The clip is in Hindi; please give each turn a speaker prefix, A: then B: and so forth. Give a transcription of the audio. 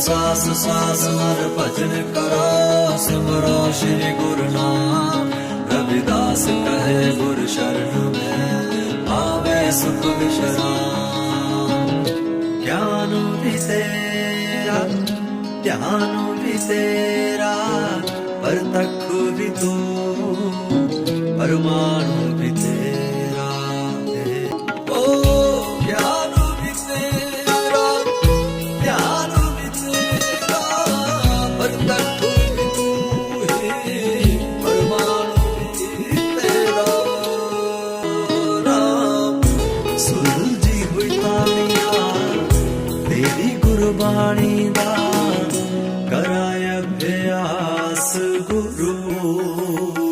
A: सास सास, हर भजन करो। सिमरो श्री गुरु नाम रविदास कहे, गुरु शरण में आवे सुख विश्राम। ज्ञान विसेरा ज्ञान विसेरा पर तक भी तू, परमाणु भी ਗੁਰਬਾਣੀ ਦਾ ਕਰਾਇ ਅਭਿਆਸ ਗੁਰੂ।